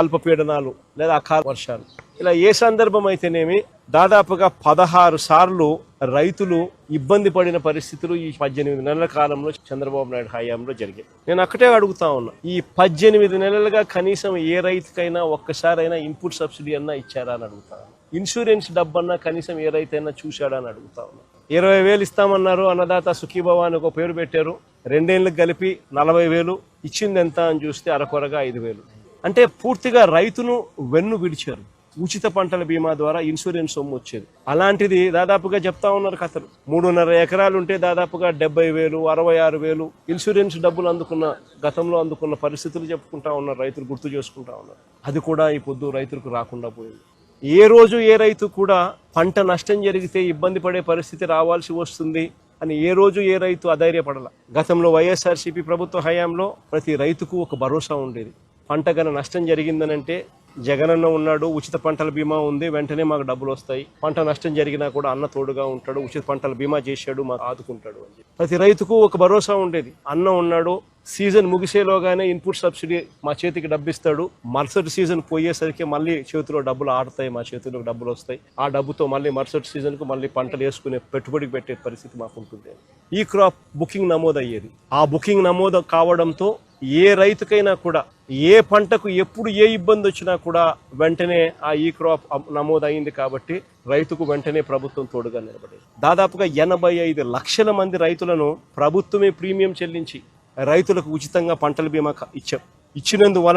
అల్పపీడనాలు లేదా అకాల వర్షాలు. ఇలా ఏ సందర్భం అయితేనేమి దాదాపుగా పదహారు సార్లు రైతులు ఇబ్బంది పడిన పరిస్థితులు ఈ పద్దెనిమిది నెలల కాలంలో చంద్రబాబు నాయుడు హయాంలో జరిగాయి. నేను అక్కడే అడుగుతా ఉన్నా ఈ పద్దెనిమిది నెలలుగా కనీసం ఏ రైతుకైనా ఒక్కసారైనా ఇన్పుట్ సబ్సిడీ అన్నా ఇచ్చారా అని అడుగుతా ఇన్సూరెన్స్ డబ్బన్నా కనీసం ఏ రైతైనా చూశాడా అని అడుగుతా ఉన్నా. ఇరవై వేలు ఇస్తామన్నారు అన్నదాత సుఖీభవ అని ఒక పేరు పెట్టారు. రెండేళ్ళకి కలిపి నలభై వేలు ఇచ్చింది ఎంత అని చూస్తే అరకొరగా ఐదు వేలు. అంటే పూర్తిగా రైతును వెన్ను విడిచారు. ఉచిత పంటల బీమా ద్వారా ఇన్సూరెన్స్ సొమ్ము వచ్చేది. అలాంటిది దాదాపుగా చెప్తా ఉన్నారు కథలు. మూడున్నర ఎకరాలు ఉంటే దాదాపుగా డెబ్బై వేలు అరవై ఆరు వేలు ఇన్సూరెన్స్ డబ్బులు అందుకున్న గతంలో అందుకున్న పరిస్థితులు చెప్పుకుంటా ఉన్నారు రైతులు గుర్తు చేసుకుంటా ఉన్నారు. అది కూడా ఈ పొద్దు రైతులకు రాకుండా పోయింది. ఏ రోజు ఏ రైతు కూడా పంట నష్టం జరిగితే ఇబ్బంది పడే పరిస్థితి రావాల్సి వస్తుంది అని ఏ రోజు ఏ రైతు అధైర్యపడాల. గతంలో వైఎస్ఆర్సీపీ ప్రభుత్వ హయాంలో ప్రతి రైతుకు ఒక భరోసా ఉండేది. పంట గన నష్టం జరిగిందనంటే జగనన్న ఉన్నాడు ఉచిత పంటల బీమా ఉంది వెంటనే మాకు డబ్బులు వస్తాయి. పంట నష్టం జరిగినా కూడా అన్న తోడుగా ఉంటాడు ఉచిత పంటల బీమా చేశాడు మాకు ఆదుకుంటాడు అని ప్రతి రైతుకు ఒక భరోసా ఉండేది. అన్న ఉన్నాడు సీజన్ ముగిసేలోగానే ఇన్పుట్ సబ్సిడీ మా చేతికి డబ్బిస్తాడు. మరుసటి సీజన్ పోయేసరికి మళ్ళీ చేతిలో డబ్బులు ఆడతాయి మా చేతిలో డబ్బులు వస్తాయి. ఆ డబ్బుతో మళ్ళీ మరుసటి సీజన్కు మళ్ళీ పంటలు వేసుకునే పెట్టుబడికి పెట్టే పరిస్థితి మాకు ఉంటుంది ఈ క్రాప్ బుకింగ్ నమోదు అయ్యేది ఆ బుకింగ్ నమోదు కావడంతో ఏ రైతుకైనా కూడా ఏ పంటకు ఎప్పుడు ఏ ఇబ్బంది వచ్చినా కూడా వెంటనే ఆ ఈ క్రాప్ నమోదు అయింది కాబట్టి రైతుకు వెంటనే ప్రభుత్వం తోడుగా నిలబడేది. దాదాపుగా ఎనభై ఐదు లక్షల మంది రైతులను ప్రభుత్వమే ప్రీమియం చెల్లించి రైతులకు ఉచితంగా పంటల బీమా ఇచ్చాం. ఇచ్చినందువల్ల